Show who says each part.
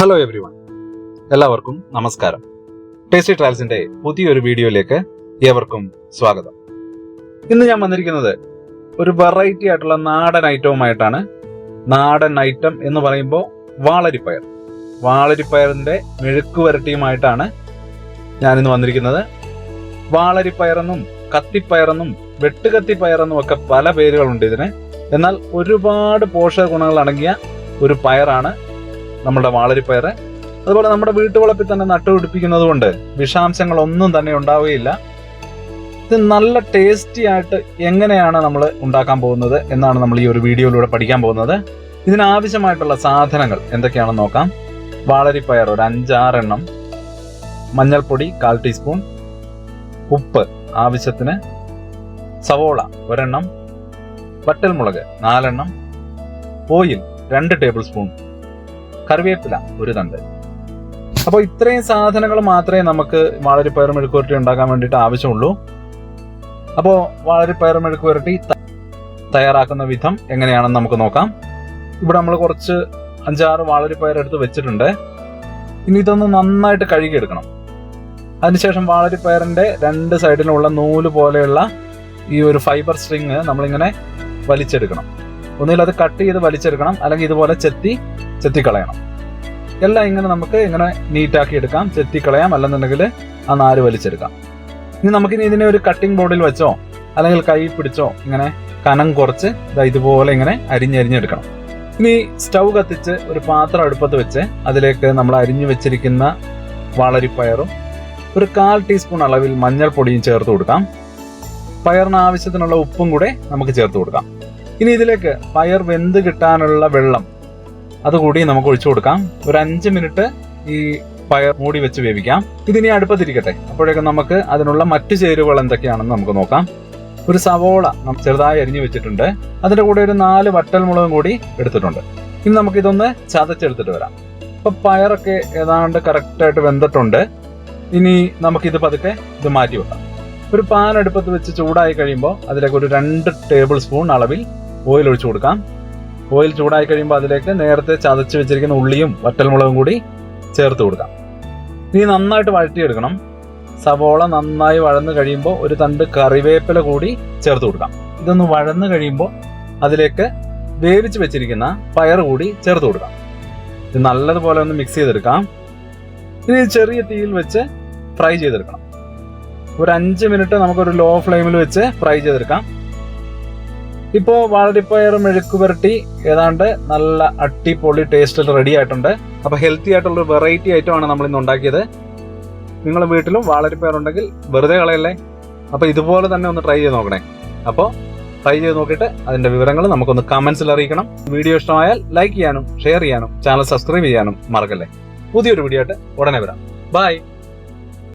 Speaker 1: Hello every one എല്ലാവർക്കും നമസ്കാരം. Tasty ട്രാവൽസിന്റെ പുതിയൊരു വീഡിയോയിലേക്ക് ഏവർക്കും സ്വാഗതം. ഇന്ന് ഞാൻ വന്നിരിക്കുന്നത് ഒരു വെറൈറ്റി ആയിട്ടുള്ള നാടൻ ഐറ്റവുമായിട്ടാണ് നാടൻ ഐറ്റം എന്ന് പറയുമ്പോൾ വാളരിപ്പയർ. വാളരിപ്പയറിന്റെ മെഴുക്ക് വരട്ടിയുമായിട്ടാണ് ഞാനിന്ന് വന്നിരിക്കുന്നത്. വാളരിപ്പയറെന്നും കത്തിപ്പയറെന്നും വെട്ടുകത്തിപ്പയറെന്നും ഒക്കെ പല പേരുകളുണ്ട് ഇതിന്. എന്നാൽ ഒരുപാട് പോഷക ഗുണങ്ങൾ അടങ്ങിയ ഒരു പയറാണ് നമ്മുടെ വാളരിപ്പയർ അതുപോലെ നമ്മുടെ വീട്ടുവളപ്പിൽ തന്നെ നട്ടുപിടിപ്പിക്കുന്നത് കൊണ്ട് വിഷാംശങ്ങളൊന്നും തന്നെ ഉണ്ടാവുകയില്ല. ഇത് നല്ല ടേസ്റ്റി ആയിട്ട് എങ്ങനെയാണ് നമ്മൾ ഉണ്ടാക്കാൻ പോകുന്നത് എന്നാണ് നമ്മൾ ഈ ഒരു വീഡിയോയിലൂടെ പഠിക്കാൻ പോകുന്നത്. ഇതിനാവശ്യമായിട്ടുള്ള സാധനങ്ങൾ എന്തൊക്കെയാണെന്ന് നോക്കാം. വാളരിപ്പയർ ഒരു അഞ്ചാറെണ്ണം. മഞ്ഞൾപ്പൊടി കാൽ ടീസ്പൂൺ. ഉപ്പ് ആവശ്യത്തിന്. സവോള ഒരെണ്ണം. വറ്റൽമുളക് നാലെണ്ണം. ഓയിൽ രണ്ട് ടേബിൾ സ്പൂൺ. കറിവേപ്പില ഒരു തണ്ട്. അപ്പോൾ ഇത്രയും സാധനങ്ങൾ മാത്രമേ നമുക്ക് വാളരിപ്പയർ മെഴുക്കുവരട്ടി ഉണ്ടാക്കാൻ വേണ്ടിയിട്ട് ആവശ്യമുള്ളൂ. അപ്പോൾ വാളരിപ്പയർ മെഴുക്കുവരട്ടി തയ്യാറാക്കുന്ന വിധം എങ്ങനെയാണെന്ന് നമുക്ക് നോക്കാം. ഇവിടെ നമ്മൾ കുറച്ച് അഞ്ചാറ് വാളരിപ്പയർ എടുത്ത് വെച്ചിട്ടുണ്ട്. ഇനി ഇതൊന്ന് നന്നായിട്ട് കഴുകിയെടുക്കണം. അതിനുശേഷം വാളരിപ്പയറിന്റെ രണ്ട് സൈഡിലുള്ള നൂൽ പോലെയുള്ള ഈ ഒരു ഫൈബർ സ്ട്രിങ് നമ്മളിങ്ങനെ വലിച്ചെടുക്കണം. ഒന്നുകിൽ അത് കട്ട് ചെയ്ത് വലിച്ചെടുക്കണം. അല്ലെങ്കിൽ ഇതുപോലെ ചെത്തി ചെത്തിക്കളയണം. എല്ലാം ഇങ്ങനെ നമുക്ക് ഇങ്ങനെ നീറ്റാക്കി എടുക്കാം ചെത്തിക്കളയാം അല്ലെന്നുണ്ടെങ്കിൽ ആ നാര് വലിച്ചെടുക്കാം. ഇനി നമുക്കിനി ഇതിനെ ഒരു കട്ടിംഗ് ബോർഡിൽ വെച്ചോ അല്ലെങ്കിൽ കൈ പിടിച്ചോ ഇങ്ങനെ കനം കുറച്ച് ഇതുപോലെ ഇങ്ങനെ അരിഞ്ഞരിഞ്ഞെടുക്കണം. ഇനി സ്റ്റൗ കത്തിച്ച് ഒരു പാത്രം അടുപ്പത്ത് വെച്ച് അതിലേക്ക് നമ്മൾ അരിഞ്ഞു വെച്ചിരിക്കുന്ന വളരിപ്പയറും ഒരു കാൽ ടീസ്പൂൺ അളവിൽ മഞ്ഞൾപ്പൊടിയും ചേർത്ത് കൊടുക്കാം. പയറിന് ആവശ്യത്തിനുള്ള ഉപ്പും കൂടെ നമുക്ക് ചേർത്ത് കൊടുക്കാം. ഇനി ഇതിലേക്ക് പയർ വെന്ത് കിട്ടാനുള്ള വെള്ളം അതുകൂടി നമുക്ക് ഒഴിച്ചു കൊടുക്കാം. ഒരു അഞ്ച് മിനിറ്റ് ഈ പയർ മൂടി വെച്ച് വേവിക്കാം. ഇതിനി അടുപ്പത്തിരിക്കട്ടെ. അപ്പോഴേക്കും നമുക്ക് അതിനുള്ള മറ്റു ചേരുവകൾ എന്തൊക്കെയാണെന്ന് നമുക്ക് നോക്കാം. ഒരു സവോള ചെറുതായി അരിഞ്ഞു വെച്ചിട്ടുണ്ട്. അതിന്റെ കൂടെ ഒരു നാല് വട്ടൽ മുളകും കൂടി എടുത്തിട്ടുണ്ട്. ഇനി നമുക്കിതൊന്ന് ചതച്ചെടുത്തിട്ട് വരാം. അപ്പം പയറൊക്കെ ഏതാണ്ട് കറക്റ്റായിട്ട് വെന്തിട്ടുണ്ട്. ഇനി നമുക്കിത് പതുക്കെ ഇത് മാറ്റി വെക്കാം. ഒരു പാൻ അടുപ്പത്ത് വെച്ച് ചൂടായി കഴിയുമ്പോൾ അതിലേക്ക് ഒരു രണ്ട് ടേബിൾ സ്പൂൺ അളവിൽ ഓയിൽ ഒഴിച്ചു കൊടുക്കാം. ഓയിൽ ചൂടായി കഴിയുമ്പോൾ അതിലേക്ക് നേരത്തെ ചതച്ച് വെച്ചിരിക്കുന്ന ഉള്ളിയും വറ്റൽമുളകും കൂടി ചേർത്ത് കൊടുക്കാം. ഇനി നന്നായിട്ട് വഴറ്റിയെടുക്കണം. സവോള നന്നായി വഴന്ന് കഴിയുമ്പോൾ ഒരു തണ്ട് കറിവേപ്പില കൂടി ചേർത്ത് കൊടുക്കാം. ഇതൊന്ന് വഴന്ന് കഴിയുമ്പോൾ അതിലേക്ക് വേവിച്ച് വെച്ചിരിക്കുന്ന പയർ കൂടി ചേർത്ത് കൊടുക്കാം. ഇത് നല്ലതുപോലെ ഒന്ന് മിക്സ് ചെയ്തെടുക്കാം. ഇനി ചെറിയ തീയിൽ വെച്ച് ഫ്രൈ ചെയ്തെടുക്കണം. ഒരു അഞ്ച് മിനിറ്റ് നമുക്കൊരു ലോ ഫ്ലെയിമിൽ വെച്ച് ഫ്രൈ ചെയ്തെടുക്കാം. ഇപ്പോ വാഴപ്പയർ മെഴുക്ക് പുരട്ടി ഏതാണ്ട് നല്ല അടിപൊളി ടേസ്റ്റിൽ റെഡി ആയിട്ടുണ്ട്. അപ്പോൾ ഹെൽത്തി ആയിട്ടുള്ള ഒരു വെറൈറ്റി ഐറ്റം ആണ് നമ്മൾ ഇന്ന് ഉണ്ടാക്കിയത്. നിങ്ങൾ വീട്ടിലും വാളരിപ്പയർ ഉണ്ടെങ്കിൽ വെറുതെ കളയല്ലേ? അപ്പോൾ ഇതുപോലെ തന്നെ ഒന്ന് ട്രൈ ചെയ്ത് നോക്കണേ. അപ്പോൾ ട്രൈ ചെയ്ത് നോക്കിയിട്ട് അതിന്റെ വിവരങ്ങൾ നമുക്കൊന്ന് കമൻസിൽ അറിയിക്കണം. വീഡിയോ ഇഷ്ടമായാൽ ലൈക്ക് ചെയ്യാനും ഷെയർ ചെയ്യാനും ചാനൽ സബ്സ്ക്രൈബ് ചെയ്യാനും മറക്കല്ലേ. പുതിയൊരു വീഡിയോ ആയിട്ട് ഉടനെ വരാം. ബൈ